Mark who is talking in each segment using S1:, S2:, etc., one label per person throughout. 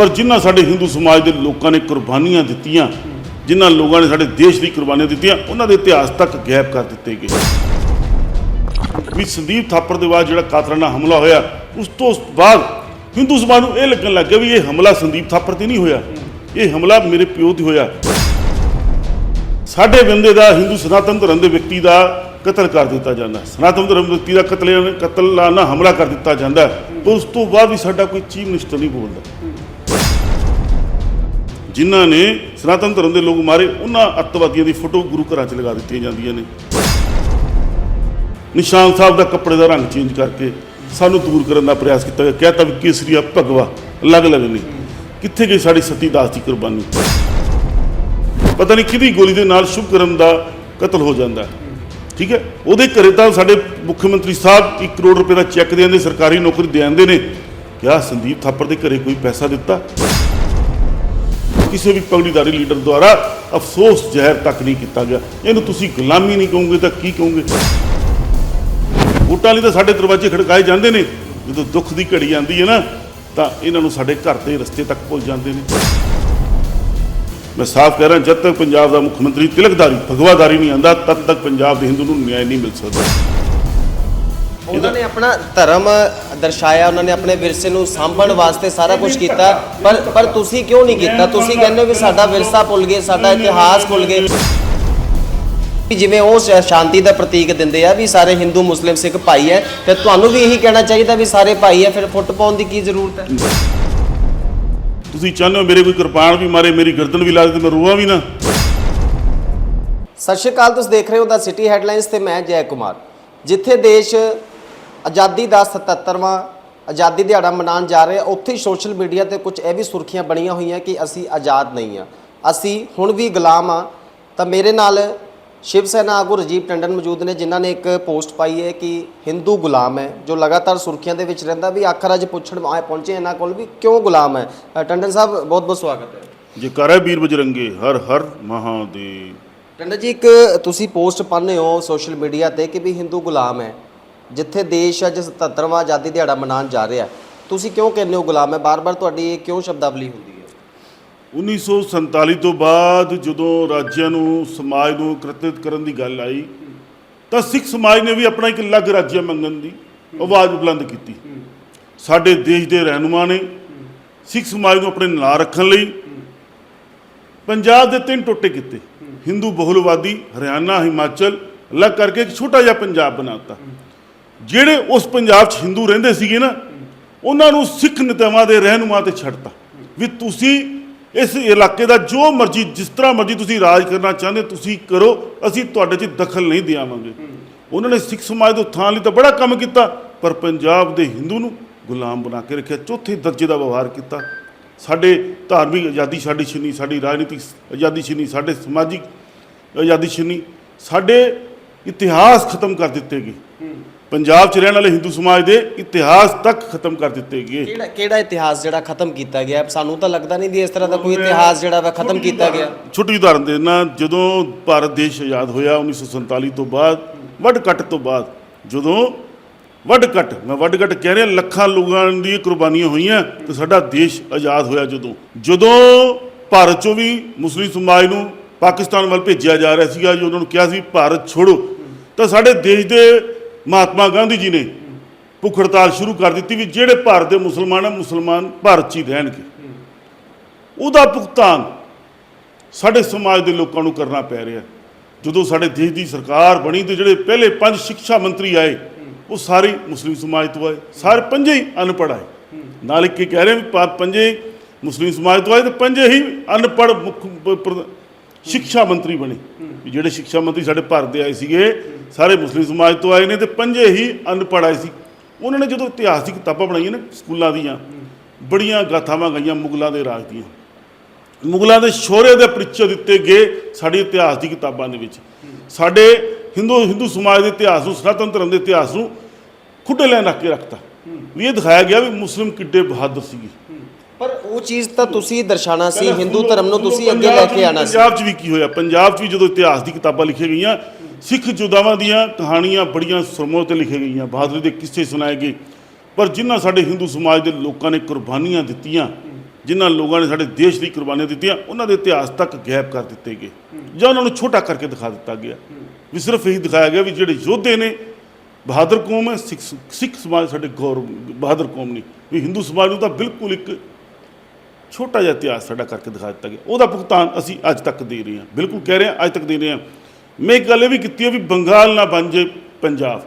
S1: ਪਰ ਜਿਨ੍ਹਾਂ ਸਾਡੇ ਹਿੰਦੂ ਸਮਾਜ ਦੇ ਲੋਕਾਂ ਨੇ ਕੁਰਬਾਨੀਆਂ ਦਿੱਤੀਆਂ, ਜਿਨ੍ਹਾਂ ਲੋਕਾਂ ਨੇ ਸਾਡੇ ਦੇਸ਼ ਦੀ ਕੁਰਬਾਨੀਆਂ ਦਿੱਤੀਆਂ, ਉਹਨਾਂ ਦੇ ਇਤਿਹਾਸ ਤੱਕ ਗਾਇਬ ਕਰ ਦਿੱਤੇ ਗਏ। ਵੀ ਸੰਦੀਪ ਥਾਪਰ ਦੇ ਬਾਅਦ ਜਿਹੜਾ ਕਾਤਲਾਨਾ ਹਮਲਾ ਹੋਇਆ, ਉਸ ਤੋਂ ਬਾਅਦ ਹਿੰਦੂ ਸਮਾਜ ਨੂੰ ਇਹ ਲੱਗਣ ਲੱਗ ਗਿਆ ਵੀ ਇਹ ਹਮਲਾ ਸੰਦੀਪ ਥਾਪਰ ਤੇ ਨਹੀਂ ਹੋਇਆ। ਇਹ ਹਮਲਾ ਮੇਰੇ ਪਿਓ ਤੇ ਹੋਇਆ। ਸਾਡੇ ਬੰਦੇ ਦਾ ਹਿੰਦੂ ਸਨਾਤਨ ਧਰਮ ਦੇ ਵਿਅਕਤੀ ਦਾ ਕਤਲ ਕਰ ਦਿੱਤਾ ਜਾਂਦਾ ਸਨਾਤਨ ਧਰਮ ਦੇ ਵਿਅਕਤੀ ਦਾ ਕਤਲ ਕਤਲਾਨਾ ਹਮਲਾ ਕਰ ਦਿੱਤਾ ਜਾਂਦਾ ਉਸ ਤੋਂ ਬਾਅਦ ਵੀ ਸਾਡਾ ਕੋਈ ਚੀਫ ਮਿਨਿਸਟਰ ਨਹੀਂ ਬੋਲਦਾ। ਜਿਨ੍ਹਾਂ ਨੇ ਸਨਾਤਨ ਧਰਮ ਦੇ ਲੋਕ ਮਾਰੇ, ਉਹਨਾਂ ਅੱਤਵਾਦੀਆਂ ਦੀ ਫੋਟੋ ਗੁਰੂ ਘਰਾਂ 'ਚ ਲਗਾ ਦਿੱਤੀਆਂ ਜਾਂਦੀਆਂ ਨੇ। ਨਿਸ਼ਾਨ ਸਾਹਿਬ ਦਾ ਕੱਪੜੇ ਦਾ ਰੰਗ ਚੇਂਜ ਕਰਕੇ ਸਾਨੂੰ ਦੂਰ ਕਰਨ ਦਾ ਪ੍ਰਯਾਸ ਕੀਤਾ ਗਿਆ। ਕਹਿਤਾ ਵੀ ਕੇਸਰੀਆ ਭਗਵਾ, ਅਲੱਗ-ਅਲੱਗ ਨੇ। ਕਿੱਥੇ ਗਈ ਸਾਡੀ ਸਤੀ ਦਾਸ ਦੀ ਕੁਰਬਾਨੀ? ਪਤਾ ਨਹੀਂ ਕਿਹਦੀ ਗੋਲੀ ਦੇ ਨਾਲ ਸ਼ੁਭਕਰਮ ਦਾ ਕਤਲ ਹੋ ਜਾਂਦਾ। ਠੀਕ ਹੈ? ਉਹਦੇ ਘਰੇ ਤਾਂ ਸਾਡੇ ਮੁੱਖ ਮੰਤਰੀ ਸਾਹਿਬ 1 ਕਰੋੜ ਰੁਪਏ ਦਾ ਚੈੱਕ ਦੇ ਦਿੰਦੇ ਸਰਕਾਰੀ ਨੌਕਰੀ ਦੇ ਦਿੰਦੇ ਨੇ। ਕਿਆ ਸੰਦੀਪ ਥਾਪਰ ਦੇ ਘਰੇ ਕੋਈ ਪੈਸਾ ਦਿੱਤਾ? ਕਿਸੇ ਵੀ ਪਗੜੀਦਾਰੀ ਲੀਡਰ ਦੁਆਰਾ ਅਫਸੋਸ ਜ਼ਹਿਰ ਤੱਕ ਨਹੀਂ ਕੀਤਾ ਗਿਆ। ਇਹਨੂੰ ਤੁਸੀਂ ਗੁਲਾਮੀ ਨਹੀਂ ਕਹੋਗੇ ਤਾਂ ਕੀ ਕਹੋਗੇ? ਵੋਟਾਂ ਲਈ ਤਾਂ ਸਾਡੇ ਦਰਵਾਜ਼ੇ ਖੜਕਾਏ ਜਾਂਦੇ ਨੇ। ਜਦੋਂ ਦੁੱਖ ਦੀ ਘੜੀ ਆਉਂਦੀ ਹੈ ਨਾ, ਤਾਂ ਇਹਨਾਂ ਨੂੰ ਸਾਡੇ ਘਰ ਦੇ ਰਸਤੇ ਤੱਕ ਭੁੱਲ ਜਾਂਦੇ ਨੇ। ਮੈਂ ਸਾਫ਼ ਕਹਿ ਰਿਹਾ, ਜਦ ਤੱਕ ਪੰਜਾਬ ਦਾ ਮੁੱਖ ਮੰਤਰੀ ਤਿਲਕਦਾਰੀ, ਭਗਵਾਦਾਰੀ ਨਹੀਂ ਆਂਦਾ ਤਦ ਤੱਕ ਪੰਜਾਬ ਦੇ ਹਿੰਦੂ ਨੂੰ ਨਿਆਂ ਨਹੀਂ ਮਿਲ ਸਕਦਾ।
S2: ਉਹਨਾਂ ਨੇ ਆਪਣਾ ਧਰਮ ਦਰਸਾਇਆ ਉਹਨਾਂ ਨੇ ਆਪਣੇ ਵਿਰਸੇ ਨੂੰ ਸਾਂਭਣ ਵਾਸਤੇ ਸਾਰਾ ਕੁਝ ਕੀਤਾ। ਪਰ ਪਰ ਤੁਸੀਂ ਕਿਉਂ ਨਹੀਂ ਕੀਤਾ? ਤੁਸੀਂ ਕਹਿੰਦੇ ਹੋ ਕਿ ਸਾਡਾ ਵਿਰਸਾ ਭੁੱਲ ਗਏ ਸਾਡਾ ਇਤਿਹਾਸ ਭੁੱਲ ਗਏ। ਜਿਵੇਂ ਉਹ ਸ਼ਾਂਤੀ ਦਾ ਪ੍ਰਤੀਕ ਦਿੰਦੇ ਆ ਵੀ ਸਾਰੇ ਹਿੰਦੂ ਮੁਸਲਿਮ ਸਿੱਖ ਭਾਈ ਹੈ ਫਿਰ ਤੁਹਾਨੂੰ ਵੀ ਇਹੀ ਕਹਿਣਾ ਚਾਹੀਦਾ ਵੀ ਸਾਰੇ ਭਾਈ ਹੈ ਫਿਰ ਫੁੱਟ ਪਾਉਣ ਦੀ ਕੀ ਜ਼ਰੂਰਤ ਹੈ?
S1: ਤੁਸੀਂ ਚਾਹੁੰਦੇ ਹੋ ਮੇਰੇ ਕੋਈ ਕਿਰਪਾਨ ਵੀ ਮਾਰੇ ਮੇਰੀ ਗਰਦਨ ਵੀ ਲਾ ਦੇ ਤੇ ਮੈਂ ਰੋਵਾਂ ਵੀ ਨਾ?
S2: ਸਤਿ ਸ਼੍ਰੀ ਅਕਾਲ ਤੁਸੀਂ ਦੇਖ ਰਹੇ ਹੋ ਦਾ ਸਿਟੀ ਹੈਡਲਾਈਨਸ ਤੇ ਮੈਂ ਜੈ ਕੁਮਾਰ। ਜਿੱਥੇ ਦੇਸ਼ ਆਜ਼ਾਦੀ ਦਾ 77ਵਾਂ ਆਜ਼ਾਦੀ ਦਿਹਾੜਾ ਮਨਾਉਣ ਜਾ ਰਿਹਾ ਉੱਥੇ ਹੀ ਸੋਸ਼ਲ ਮੀਡੀਆ ਤੇ ਕੁਝ ਇਹ ਵੀ ਸੁਰਖੀਆਂ ਬਣੀਆਂ ਹੋਈਆਂ ਕਿ ਅਸੀਂ ਆਜ਼ਾਦ ਨਹੀਂ ਆ ਅਸੀਂ ਹੁਣ ਵੀ ਗੁਲਾਮ ਆ ਤਾਂ ਮੇਰੇ ਨਾਲ ਸ਼ਿਵ ਸੈਨਾ ਆਗੂ ਰਜੀਵ ਟੰਡਨ ਮੌਜੂਦ ਨੇ ਜਿਨ੍ਹਾਂ ਨੇ ਇੱਕ ਪੋਸਟ ਪਾਈ ਹੈ ਕਿ ਹਿੰਦੂ ਗੁਲਾਮ ਹੈ ਜੋ ਲਗਾਤਾਰ ਸੁਰਖੀਆਂ ਦੇ ਵਿੱਚ ਰਹਿੰਦਾ। ਵੀ ਆਖਰ ਅੱਜ ਪੁੱਛਣ ਆਏ ਪਹੁੰਚੇ ਇਹਨਾਂ ਕੋਲ ਵੀ ਕਿਉਂ ਗੁਲਾਮ ਹੈ? ਅ, ਟੰਡਨ ਸਾਹਿਬ ਬਹੁਤ ਬਹੁਤ ਸਵਾਗਤ ਹੈ।
S1: ਜੇ ਕਰ ਹੈ ਵੀਰ ਬਜਰੰਗੇ ਹਰ ਹਰ ਮਹਾਦੇਵ।
S2: ਟੰਡਾ ਜੀ ਇੱਕ ਤੁਸੀਂ ਪੋਸਟ ਪਾਉਂਦੇ ਹੋ ਸੋਸ਼ਲ ਮੀਡੀਆ ਤੇ ਕਿ ਵੀ ਹਿੰਦੂ ਗੁਲਾਮ ਹੈ। ਜਿੱਥੇ ਦੇਸ਼ ਅੱਜ 77ਵਾਂ ਆਜ਼ਾਦੀ ਦਿਹਾੜਾ ਮਨਾਉਣ ਜਾ ਰਿਹਾ ਤੁਸੀਂ ਕਿਉਂ ਕਹਿੰਦੇ ਹੋ ਗੁਲਾਮ ਹੈ? ਬਾਰ-ਬਾਰ ਤੁਹਾਡੀ ਇਹ ਕਿਉਂ ਸ਼ਬਦਾਵਲੀ ਹੁੰਦੀ ਹੈ?
S1: 1947 ਤੋਂ ਬਾਅਦ ਜਦੋਂ ਰਾਜਿਆਂ ਨੂੰ, ਸਮਾਜ ਨੂੰ ਇਕੱਤਰਿਤ ਕਰਨ ਦੀ ਗੱਲ ਆਈ, ਤਾਂ ਸਿੱਖ ਸਮਾਜ ਨੇ ਵੀ ਆਪਣਾ ਇੱਕ ਅਲੱਗ ਰਾਜ ਮੰਗਣ ਦੀ ਆਵਾਜ਼ ਬੁਲੰਦ ਕੀਤੀ। ਸਾਡੇ ਦੇਸ਼ ਦੇ ਰਹਿਨੁਮਾ ਨੇ ਸਿੱਖ ਸਮਾਜ ਨੂੰ ਆਪਣੇ ਨਾਲ ਰੱਖਣ ਲਈ ਪੰਜਾਬ ਦੇ ਤਿੰਨ ਟੋਟੇ ਕੀਤੇ। ਹਿੰਦੂ ਬਹੁਲਵਾਦੀ, ਹਰਿਆਣਾ, ਹਿਮਾਚਲ, ਅਲੱਗ ਕਰਕੇ ਇੱਕ ਛੋਟਾ ਜਿਹਾ ਪੰਜਾਬ ਬਣਾਤਾ ਜਿਹੜੇ ਉਸ ਪੰਜਾਬ 'ਚ ਹਿੰਦੂ ਰਹਿੰਦੇ ਸੀਗੇ ਨਾ, ਉਹਨਾਂ ਨੂੰ ਸਿੱਖ ਨੇਤਾਵਾਂ ਦੇ ਰਹਿਨੁਮਾ ਤੇ ਛੱਡਤਾ। ਵੀ ਤੁਸੀਂ ਇਸ ਇਲਾਕੇ ਦਾ ਜੋ ਮਰਜ਼ੀ, ਜਿਸ ਤਰ੍ਹਾਂ ਮਰਜ਼ੀ ਤੁਸੀਂ ਰਾਜ ਕਰਨਾ ਚਾਹੁੰਦੇ, ਤੁਸੀਂ ਕਰੋ, ਅਸੀਂ ਤੁਹਾਡੇ 'ਚ ਦਖਲ ਨਹੀਂ ਦਿਆਵਾਂਗੇ। ਉਹਨਾਂ ਨੇ ਸਿੱਖ ਸਮਾਜ ਦੇ ਉਥਾਨ ਲਈ ਤਾਂ ਬੜਾ ਕੰਮ ਕੀਤਾ, ਪਰ ਪੰਜਾਬ ਦੇ ਹਿੰਦੂ ਨੂੰ ਗੁਲਾਮ ਬਣਾ ਕੇ ਰੱਖਿਆ, ਚੌਥੇ ਦਰਜੇ ਦਾ ਵਿਵਹਾਰ ਕੀਤਾ। ਸਾਡੇ ਧਾਰਮਿਕ ਆਜ਼ਾਦੀ ਸਾਡੀ ਛੀਨੀ, ਸਾਡੀ ਰਾਜਨੀਤਿਕ ਆਜ਼ਾਦੀ ਛੀਨੀ, ਸਾਡੇ ਸਮਾਜਿਕ ਆਜ਼ਾਦੀ ਛੀਨੀ, ਸਾਡੇ ਇਤਿਹਾਸ ਖਤਮ ਕਰ ਦਿੱਤੇ ਗਏ। ਪੰਜਾਬ 'ਚ ਰਹਿਣ ਵਾਲੇ ਹਿੰਦੂ ਸਮਾਜ ਦੇ ਇਤਿਹਾਸ ਤੱਕ ਖਤਮ ਕਰ ਦਿੱਤੇ ਗਏ।
S2: ਕਿਹੜਾ ਕਿਹੜਾ ਇਤਿਹਾਸ ਜਿਹੜਾ ਖਤਮ ਕੀਤਾ ਗਿਆ? ਸਾਨੂੰ ਤਾਂ ਲੱਗਦਾ ਨਹੀਂ ਵੀ ਇਸ ਤਰ੍ਹਾਂ ਦਾ ਕੋਈ ਇਤਿਹਾਸ ਜਿਹੜਾ ਵਾ ਖਤਮ ਕੀਤਾ ਗਿਆ।
S1: ਛੋਟੀ ਉਦਾਹਰਨ ਦੇਣਾ ਜਦੋਂ ਭਾਰਤ ਦੇਸ਼ ਆਜ਼ਾਦ ਹੋਇਆ 1947 ਤੋਂ ਬਾਅਦ ਵੱਡ ਕੱਟ ਤੋਂ ਬਾਅਦ ਜਦੋਂ ਵੱਡ ਕੱਟ ਮੈਂ ਵੱਡ ਕੱਟ ਕਹਿ ਰਿਹਾ ਲੱਖਾਂ ਲੋਕਾਂ ਦੀ ਕੁਰਬਾਨੀਆਂ ਹੋਈਆਂ ਤੇ ਸਾਡਾ ਦੇਸ਼ ਆਜ਼ਾਦ ਹੋਇਆ ਜਦੋਂ। ਜਦੋਂ ਭਾਰਤ ਚੋਂ ਵੀ ਮੁਸਲਿਮ ਸਮਾਜ ਨੂੰ ਪਾਕਿਸਤਾਨ ਵੱਲ ਭੇਜਿਆ ਜਾ ਰਿਹਾ ਸੀਗਾ ਜੀ ਉਹਨਾਂ ਨੂੰ ਕਿਹਾ ਸੀ ਭਾਰਤ ਛੋੜੋ। ਤਾਂ ਸਾਡੇ ਦੇਸ਼ ਦੇ ਮਹਾਤਮਾ ਗਾਂਧੀ ਜੀ ਨੇ ਭੁੱਖ ਹੜਤਾਲ ਸ਼ੁਰੂ ਕਰ ਦਿੱਤੀ ਵੀ ਜਿਹੜੇ ਭਾਰਤ ਦੇ ਮੁਸਲਮਾਨ ਆ, ਮੁਸਲਮਾਨ ਭਾਰਤ 'ਚ ਹੀ ਰਹਿਣਗੇ। ਉਹਦਾ ਭੁਗਤਾਨ ਸਾਡੇ ਸਮਾਜ ਦੇ ਲੋਕਾਂ ਨੂੰ ਕਰਨਾ ਪੈ ਰਿਹਾ। ਜਦੋਂ ਸਾਡੇ ਦੇਸ਼ ਦੀ ਸਰਕਾਰ ਬਣੀ ਤੇ ਜਿਹੜੇ ਪਹਿਲੇ ਪੰਜ ਸਿੱਖਿਆ ਮੰਤਰੀ ਆਏ, ਉਹ ਸਾਰੇ ਮੁਸਲਿਮ ਸਮਾਜ ਤੋਂ ਆਏ, ਸਾਰੇ ਪੰਜੇ ਹੀ ਅਨਪੜ੍ਹ ਆਏ। ਨਾਲ ਇੱਕ ਕਹਿ ਰਹੇ ਵੀ ਪੰਜੇ ਮੁਸਲਿਮ ਸਮਾਜ ਤੋਂ ਆਏ ਤੇ ਪੰਜੇ ਹੀ ਅਨਪੜ੍ਹ ਮੁੱਖ ਸਿੱਖਿਆ ਮੰਤਰੀ ਬਣੇ। ਵੀ ਜਿਹੜੇ ਸਿੱਖਿਆ ਮੰਤਰੀ ਸਾਡੇ ਭਾਰਤ ਦੇ ਆਏ ਸੀਗੇ, ਸਾਰੇ ਮੁਸਲਿਮ ਸਮਾਜ ਤੋਂ ਆਏ ਨੇ ਤੇ ਪੰਜੇ ਹੀ ਅਨਪੜ੍ਹ ਆਏ ਸੀ। ਉਹਨਾਂ ਨੇ ਜਦੋਂ ਇਤਿਹਾਸ ਦੀ ਕਿਤਾਬਾਂ ਬਣਾਈਆਂ ਨੇ ਸਕੂਲਾਂ ਦੀਆਂ, ਬੜੀਆਂ ਗਾਥਾਵਾਂ ਗਈਆਂ ਮੁਗਲਾਂ ਦੇ ਰਾਜ ਦੀਆਂ। ਮੁਗਲਾਂ ਦੇ ਸੋਹਰੇ ਦੇ ਪਰਿਚੈ ਦਿੱਤੇ ਗਏ ਸਾਡੇ ਇਤਿਹਾਸ ਦੀ ਕਿਤਾਬਾਂ ਦੇ ਵਿੱਚ। ਸਾਡੇ ਹਿੰਦੂ ਹਿੰਦੂ ਸਮਾਜ ਦੇ ਇਤਿਹਾਸ ਨੂੰ, ਸਨਾਤਨ ਧਰਮ ਦੇ ਇਤਿਹਾਸ ਨੂੰ ਖੁੱਡੇ ਲੈਣ ਰੱਖ ਕੇ ਰੱਖਤਾ। ਵੀ ਇਹ ਦਿਖਾਇਆ ਗਿਆ ਵੀ ਮੁਸਲਿਮ ਕਿੱਡੇ ਬਹਾਦਰ ਸੀਗੇ।
S2: ਉਹ ਚੀਜ਼ ਤਾਂ ਤੁਸੀਂ ਦਰਸਾਉਣਾ ਸੀ ਹਿੰਦੂ ਧਰਮ ਨੂੰ ਤੁਸੀਂ ਅੱਗੇ ਲੈ ਕੇ ਆਣਾ ਸੀ।
S1: ਪੰਜਾਬ 'ਚ ਵੀ ਕੀ ਹੋਇਆ? ਪੰਜਾਬ 'ਚ ਵੀ ਜਦੋਂ ਇਤਿਹਾਸ ਦੀ ਕਿਤਾਬਾਂ ਲਿਖੀਆਂ ਗਈਆਂ ਸਿੱਖ ਜੁਦਾਵਾਂ ਦੀਆਂ ਕਹਾਣੀਆਂ ਬੜੀਆਂ ਸਰਮੋਂ ਤੇ ਲਿਖੀਆਂ ਗਈਆਂ ਬਹਾਦਰੀ ਦੇ ਕਿੱਸੇ ਸੁਣਾਏ ਗਏ। ਪਰ ਜਿਨ੍ਹਾਂ ਸਾਡੇ ਹਿੰਦੂ ਸਮਾਜ ਦੇ ਲੋਕਾਂ ਨੇ ਕੁਰਬਾਨੀਆਂ ਦਿੱਤੀਆਂ ਜਿਨ੍ਹਾਂ ਲੋਕਾਂ ਨੇ ਸਾਡੇ ਦੇਸ਼ ਦੀ ਕੁਰਬਾਨੀਆਂ ਦਿੱਤੀਆਂ ਉਹਨਾਂ ਦੇ ਇਤਿਹਾਸ ਤੱਕ ਗੈਪ ਕਰ ਦਿੱਤੇ ਗਏ। ਜਾਂ ਉਹਨਾਂ ਨੂੰ ਛੋਟਾ ਕਰਕੇ ਦਿਖਾ ਦਿੱਤਾ ਗਿਆ। ਵੀ ਸਿਰਫ ਇਹੀ ਦਿਖਾਇਆ ਗਿਆ ਵੀ ਜਿਹੜੇ ਯੋਧੇ ਨੇ ਬਹਾਦਰ ਕੌਮ ਹੈ ਸਿੱਖ ਸਿੱਖ ਸਮਾਜ ਸਾਡੇ ਗੌਰਵ ਬਹਾਦਰ ਕੌਮ ਨਹੀਂ ਵੀ ਹਿੰਦੂ ਸਮਾਜ ਨੂੰ ਤਾਂ ਬਿਲਕੁਲ ਇੱਕ ਛੋਟਾ ਜਿਹਾ ਇਤਿਹਾਸ ਸਾਡਾ ਕਰਕੇ ਦਿਖਾ ਦਿੱਤਾ ਗਿਆ। ਉਹਦਾ ਭੁਗਤਾਨ ਅਸੀਂ ਅੱਜ ਤੱਕ ਦੇ ਰਹੇ ਹਾਂ। ਬਿਲਕੁਲ ਕਹਿ ਰਹੇ ਹਾਂ ਅੱਜ ਤੱਕ ਦੇ ਰਹੇ ਹਾਂ। ਮੈਂ ਇੱਕ ਗੱਲ ਇਹ ਵੀ ਕੀਤੀ ਹੈ ਵੀ ਬੰਗਾਲ ਨਾ ਬਣ ਜੇ ਪੰਜਾਬ।